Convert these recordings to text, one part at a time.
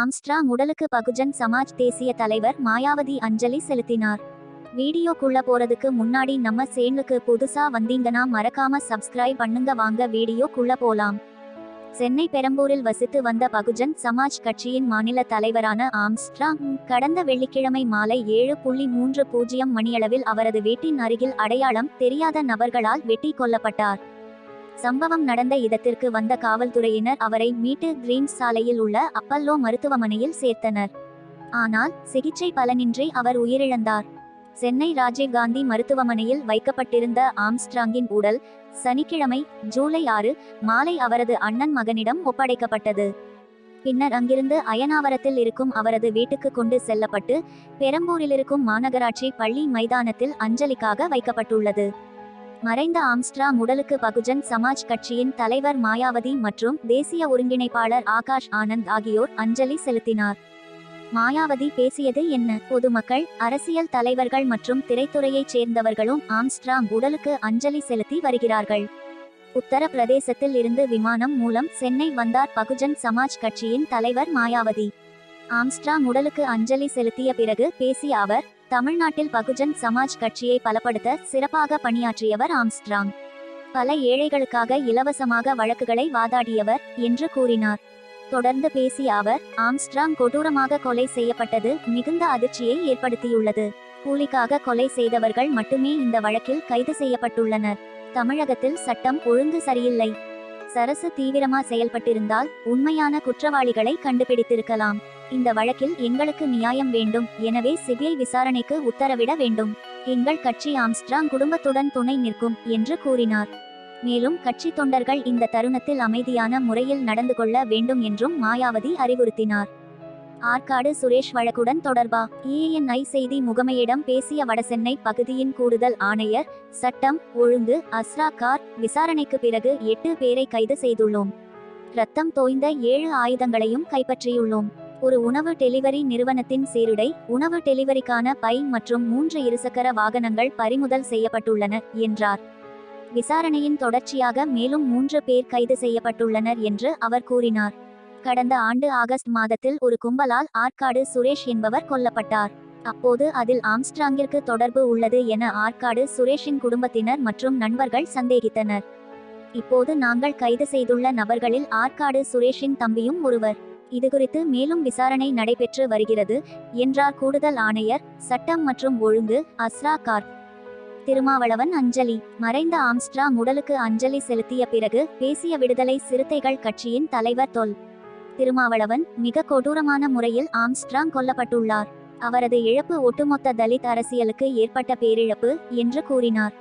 Armstrong உடலுக்கு பகுஜன் சமாஜ் தேசிய தலைவர் மாயாவதி அஞ்சலி செலுத்தினார். வீடியோக்குள்ள போறதுக்கு முன்னாடி நம்ம சேனலுக்கு புதுசா வந்தீங்கன்னா மறக்காம சப்ஸ்கிரைப் பண்ணுங்க வாங்க வீடியோக்குள்ள போலாம். சென்னை பெரம்பூரில் வசித்து வந்த பகுஜன் சமாஜ் கட்சியின் மாநில தலைவரான ஆம்ஸ்ட்ராங் கடந்த வெள்ளிக்கிழமை மாலை ஏழு புள்ளி மூன்று பூஜ்ஜியம் மணியளவில் அவரது வீட்டின் அருகில் அடையாளம் தெரியாத நபர்களால் வெட்டி கொல்லப்பட்டார். சம்பவம் நடந்த இடத்திற்கு வந்த காவல்துறையினர் அவரை மீட்டு கிரீன்ஸ் சாலையில் உள்ள அப்பல்லோ மருத்துவமனையில் சேர்த்தனர். ஆனால் சிகிச்சை பலனின்றி அவர் உயிரிழந்தார். சென்னை ராஜீவ்காந்தி மருத்துவமனையில் வைக்கப்பட்டிருந்த ஆம்ஸ்ட்ராங்கின் உடல் சனிக்கிழமை ஜூலை ஆறு மாலை அவரது அண்ணன் மகனிடம் ஒப்படைக்கப்பட்டது. பின்னர் அங்கிருந்து அயனாவரத்தில் இருக்கும் அவரது வீட்டுக்கு கொண்டு செல்லப்பட்டு பெரம்பூரில் இருக்கும் மாநகராட்சி பள்ளி மைதானத்தில் அஞ்சலிக்காக வைக்கப்பட்டுள்ளது. மறைந்த ஆம்ஸ்ட்ரா உடலுக்கு பகுஜன் சமாஜ் கட்சியின் தலைவர் மாயாவதி மற்றும் தேசிய ஒருங்கிணைப்பாளர் ஆகாஷ் ஆனந்த் ஆகியோர் அஞ்சலி செலுத்தினார். மாயாவதி பேசியது என்ன? பொதுமக்கள் அரசியல் தலைவர்கள் மற்றும் திரைத்துறையைச் சேர்ந்தவர்களும் ஆம்ஸ்ட்ராங் உடலுக்கு அஞ்சலி செலுத்தி வருகிறார்கள். உத்தரப்பிரதேசத்தில் இருந்து விமானம் மூலம் சென்னை வந்தார் பகுஜன் சமாஜ் கட்சியின் தலைவர் மாயாவதி. ஆம்ஸ்ட்ராங் உடலுக்கு அஞ்சலி செலுத்திய பிறகு பேசிய அவர் தமிழ்நாட்டில் பகுஜன் சமாஜ் கட்சியை பலப்படுத்த சிறப்பாக பணியாற்றியவர் ஆம்ஸ்ட்ராங். பல ஏழைகளுக்காக இலவசமாக வழக்குகளை வாதாடியவர் என்று கூறினார். தொடர்ந்து பேசிய அவர் ஆம்ஸ்ட்ராங் கொடூரமாக கொலை செய்யப்பட்டது மிகுந்த அதிர்ச்சியை ஏற்படுத்தியுள்ளது. கூலிக்காக கொலை செய்தவர்கள் மட்டுமே இந்த வழக்கில் கைது செய்யப்பட்டுள்ளனர். தமிழகத்தில் சட்டம் ஒழுங்கு சரியில்லை. சரசு தீவிரமா செயல்பட்டிருந்தால் உண்மையான குற்றவாளிகளை கண்டுபிடித்திருக்கலாம். இந்த வழக்கில் எங்களுக்கு நியாயம் வேண்டும். எனவே சிபிஐ விசாரணைக்கு உத்தரவிட வேண்டும். எங்கள் கட்சி ஆம்ஸ்ட்ராங் குடும்பத்துடன் துணை நிற்கும் என்று கூறினார். மேலும் கட்சி தொண்டர்கள் இந்த தருணத்தில் அமைதியான முறையில் நடந்து கொள்ள வேண்டும் என்றும் மாயாவதி அறிவுறுத்தினார். ஆற்காடு சுரேஷ் வழக்குடன் தொடர்பா? ஏஎன்ஐ செய்தி முகமையிடம் பேசிய வடசென்னை பகுதியின் கூடுதல் ஆணையர் சட்டம் ஒழுங்கு அஸ்ரா கார் விசாரணைக்கு பிறகு எட்டு பேரை கைது செய்துள்ளோம். ரத்தம் தோய்ந்த ஏழு ஆயுதங்களையும் கைப்பற்றியுள்ளோம். ஒரு உணவு டெலிவரி நிறுவனத்தின் சீருடை உணவு டெலிவரிக்கான பை மற்றும் மூன்று இருசக்கர வாகனங்கள் பறிமுதல் செய்யப்பட்டுள்ளன என்றார். விசாரணையின் தொடர்ச்சியாக மேலும் மூன்று பேர் கைது செய்யப்பட்டுள்ளனர் என்று அவர் கூறினார். கடந்த ஆண்டு ஆகஸ்ட் மாதத்தில் ஒரு கும்பலால் ஆற்காடு சுரேஷ் என்பவர் கொல்லப்பட்டார். அப்போது அதில் ஆம்ஸ்ட்ராங்கிற்கு தொடர்பு உள்ளது என ஆற்காடு சுரேஷின் குடும்பத்தினர் மற்றும் நண்பர்கள் சந்தேகித்தனர். இப்போது நாங்கள் கைது செய்துள்ள நபர்களில் ஆற்காடு சுரேஷின் தம்பியும் ஒருவர். இதுகுறித்து மேலும் விசாரணை நடைபெற்று வருகிறது என்றார் கூடுதல் ஆணையர் சட்டம் மற்றும் ஒழுங்கு அஸ்ரா கார் திருமாவளவன் அஞ்சலி மறைந்த ஆம்ஸ்ட்ரா உடலுக்கு அஞ்சலி செலுத்திய பிறகு பேசிய விடுதலை சிறுத்தைகள் கட்சியின் தலைவர் தொல். திருமாவளவன் மிக கொடூரமான முறையில் ஆம்ஸ்ட்ராங் கொல்லப்பட்டுள்ளார். அவரது இழப்பு ஒட்டுமொத்த தலித் அரசியலுக்கு ஏற்பட்ட பேரிழப்பு என்று கூறினார்.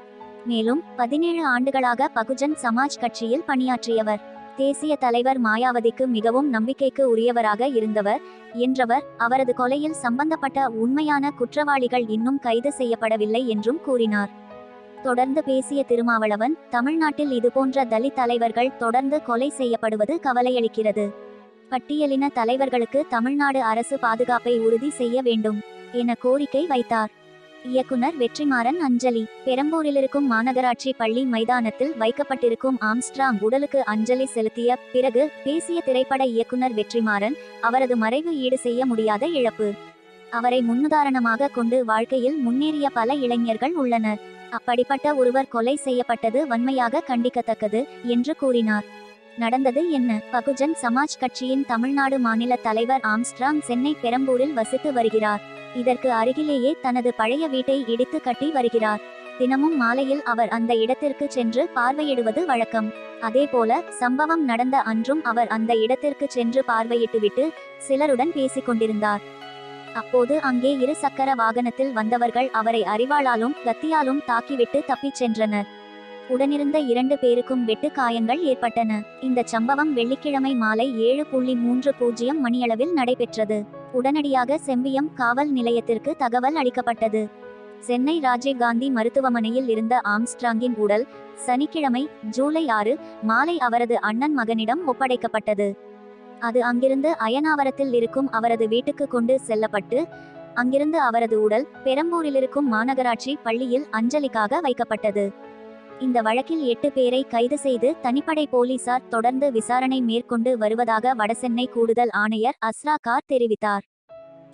மேலும் பதினேழு ஆண்டுகளாக பகுஜன் சமாஜ் கட்சியில் பணியாற்றியவர். தேசிய தலைவர் மாயாவதிக்கு மிகவும் நம்பிக்கைக்கு உரியவராக இருந்தவர் என்றவர் அவரது கொலையில் சம்பந்தப்பட்ட உண்மையான குற்றவாளிகள் இன்னும் கைது செய்யப்படவில்லை என்றும் கூறினார். தொடர்ந்து பேசிய திருமாவளவன் தமிழ்நாட்டில் இதுபோன்ற தலித் தலைவர்கள் தொடர்ந்து கொலை செய்யப்படுவது கவலையளிக்கிறது. பட்டியலின தலைவர்களுக்கு தமிழ்நாடு அரசு பாதுகாப்பை உறுதி செய்ய வேண்டும் என கோரிக்கை வைத்தார். இயக்குனர் வெற்றிமாறன் அஞ்சலி. பெரம்பூரில் இருக்கும் மாநகராட்சி பள்ளி மைதானத்தில் வைக்கப்பட்டிருக்கும் ஆம்ஸ்ட்ராங் உடலுக்கு அஞ்சலி செலுத்திய பிறகு பேசிய திரைப்பட இயக்குனர் வெற்றிமாறன் அவரது மறைவு ஈடு செய்ய முடியாத இழப்பு. அவரை முன்னுதாரணமாக கொண்டு வாழ்க்கையில் முன்னேறிய பல இளைஞர்கள் உள்ளனர். அப்படிப்பட்ட ஒருவர் கொலை செய்யப்பட்டது வன்மையாக கண்டிக்கத்தக்கது என்று கூறினார். நடந்தது என்ன? பகுஜன் சமாஜ் கட்சியின் தமிழ்நாடு மாநில தலைவர் ஆம்ஸ்ட்ராங் சென்னை பெரம்பூரில் வசித்து வருகிறார். இதற்கு அருகிலேயே தனது பழைய வீட்டை இடித்து கட்டி வருகிறார். தினமும் மாலையில் அவர் அந்த இடத்திற்கு சென்று பார்வையிடுவது வழக்கம். அதேபோல சம்பவம் நடந்த அன்றும் அவர் அந்த இடத்திற்கு சென்று பார்வையிட்டுவிட்டு சிலருடன் பேசிக் கொண்டிருந்தார். அப்போது அங்கே இரு சக்கர வாகனத்தில் வந்தவர்கள் அவரை அறிவாளாலும் கத்தியாலும் தாக்கிவிட்டு தப்பிச் சென்றனர். உடனிருந்த இரண்டு பேருக்கும் வெட்டு காயங்கள் ஏற்பட்டன. இந்த சம்பவம் வெள்ளிக்கிழமை மாலை ஏழு புள்ளி மூன்று பூஜ்ஜியம் மணியளவில் நடைபெற்றது. உடனடியாக செம்பியம் காவல் நிலையத்திற்கு தகவல் அளிக்கப்பட்டது. சென்னை ராஜீவ்காந்தி மருத்துவமனையில் இருந்த ஆம்ஸ்ட்ராங்கின் உடல் சனிக்கிழமை ஜூலை ஆறு மாலை அவரது அண்ணன் மகனிடம் ஒப்படைக்கப்பட்டது. அது அங்கிருந்து அயனாவரத்தில் இருக்கும் அவரது வீட்டுக்கு கொண்டு செல்லப்பட்டு அங்கிருந்து அவரது உடல் பெரம்பூரில் இருக்கும் மாநகராட்சி பள்ளியில் அஞ்சலிக்காக வைக்கப்பட்டது. இந்த வழக்கில் எட்டு பேரை கைது செய்து தனிப்படை போலீசார் தொடர்ந்து விசாரணை மேற்கொண்டு வருவதாக வடசென்னை கூடுதல் ஆணையர் அஸ்ரா கார் தெரிவித்தார்.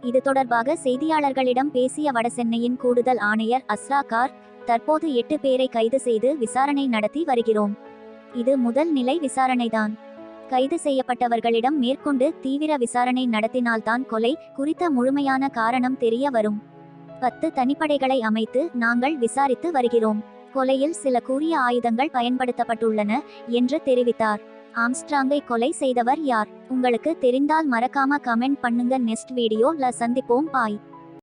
இது தொடர்பாக செய்தியாளர்களிடம் பேசிய வடசென்னையின் கூடுதல் ஆணையர் அஸ்ரா கார் தற்போது எட்டு பேரை கைது செய்து விசாரணை நடத்தி வருகிறோம். இது முதல் நிலை விசாரணைதான். கைது செய்யப்பட்டவர்களிடம் மேற்கொண்டு தீவிர விசாரணை நடத்தினால்தான் கொலை குறித்த முழுமையான காரணம் தெரிய வரும். பத்து தனிப்படைகளை அமைத்து நாங்கள் விசாரித்து வருகிறோம். கொலையில் சில கூறிய ஆயுதங்கள் பயன்படுத்தப்பட்டுள்ளன என்று தெரிவித்தார். ஆம்ஸ்ட்ராங்கை கொலை செய்தவர் யார்? உங்களுக்கு தெரிந்தால் மறக்காம கமெண்ட் பண்ணுங்க. நெக்ஸ்ட் வீடியோல சந்திப்போம். பாய்.